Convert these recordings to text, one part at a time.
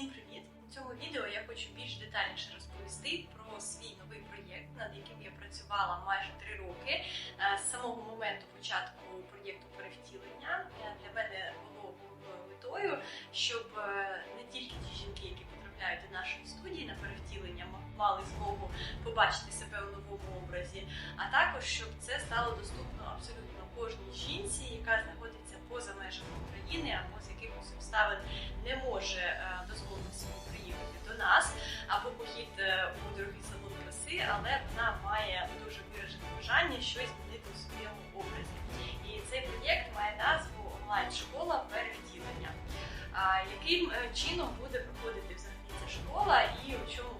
Всім привіт! У цьому відео я хочу більш детальніше розповісти про свій новий проєкт, над яким я працювала майже три роки. Е, З самого моменту початку проєкту перевтілення е, для мене було головною метою, щоб е, не тільки ті жінки, які потрапляють до нашої студії на перевтілення, мали змогу побачити себе у новому образі, а також щоб це стало доступно абсолютно кожній жінці, яка знаходиться поза межами України або з якихось обставин не може але вона має дуже виражене бажання щось змінити у своєму образі. І цей проєкт має назву онлайн-школа перевтілення. Яким е, чином буде проходити взагалі ця школа і у чому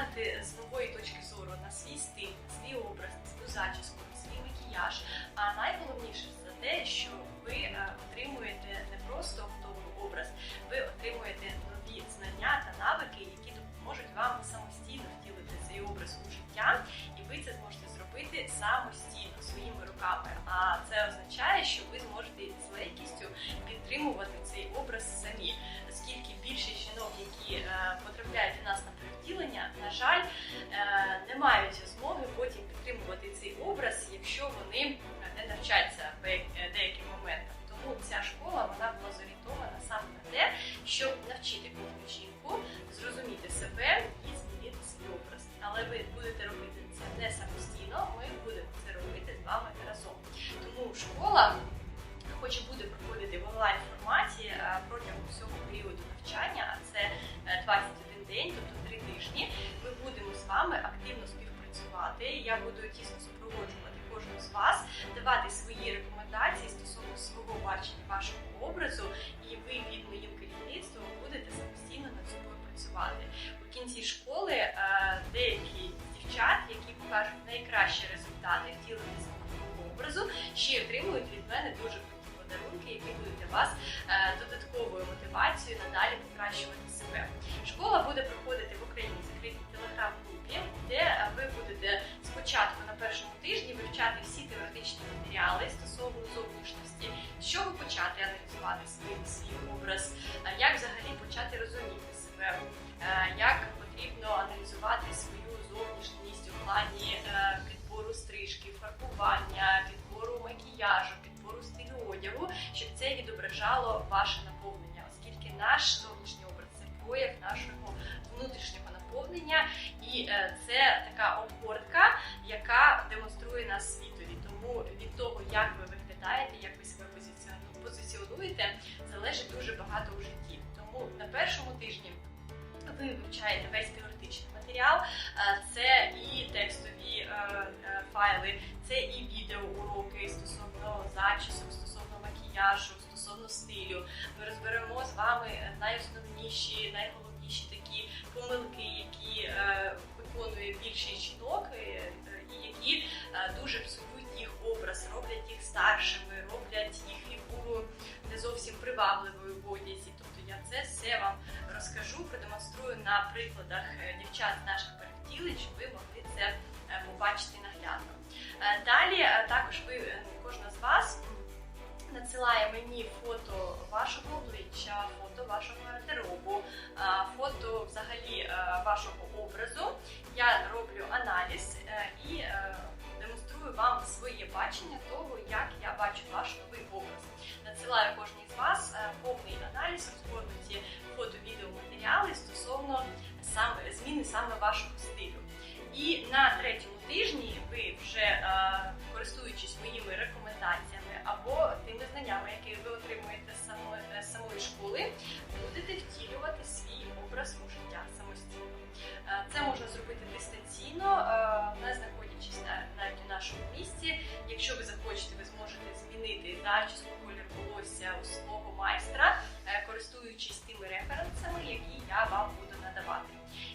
зможете з нової точки зору на свій стиль, свій образ, свою зачіску, свій макіяж. А найголовніше за те, що ви е, отримуєте не просто готовий образ, ви отримуєте нові знання та навики, які допоможуть вам самостійно втілити цей образ у життя, і ви це зможете зробити самостійно своїми руками. А це означає, що жаль, е, не мають змоги потім підтримувати цей образ, якщо вони вами активно співпрацювати. Я буду тісно супроводжувати кожну з вас, давати свої рекомендації стосовно свого бачення вашого образу, і ви під моїм керівництвом будете самостійно над собою працювати. У кінці школи е, деякі дівчат, які покажуть найкращі результати втілення свого образу, ще отримують від мене дуже круті подарунки, які будуть для вас е, додатковою мотивацією надалі покращувати себе. Школа буде проходити це відображало ваше наповнення, оскільки наш зовнішній образ це прояв нашого внутрішнього наповнення, і е, це така обгортка, яка демонструє нас світові. Тому від того, як ви виглядаєте, як ви себе позиціонуєте, залежить дуже багато у житті. Тому на першому тижні ви вивчаєте весь теоретичний матеріал, е, це і текстові е, файли, це і відеоуроки стосовно зачісок, стосовно макіяжу, стосовно стилю. Ми розберемо з вами найосновніші, найголовніші такі помилки, які е, виконує більшість жінок, е, е, і які е, дуже псують їх образ, роблять їх старшими, роблять їх фігуру не зовсім привабливою в одязі. Тобто я це все вам розкажу, продемонструю на прикладах е, дівчат наших перевтілень, щоб ви могли це е, побачити наглядно. Е, Далі е, також ви, надсилає мені фото вашого обличчя, фото вашого гардеробу, е, фото взагалі е, вашого образу. Я роблю аналіз е, і демонструю вам своє бачення того, як я бачу ваш вибираючи свій волосся у свого майстра, е, користуючись тими референсами, які я вам буду надавати.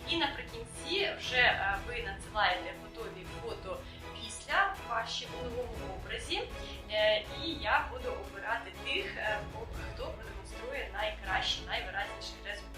І наприкінці вже е, ви надсилаєте готові фото після ваші у новому образі, е, і я буду обирати тих, хто продемонструє найкращі, найвиразніші результати.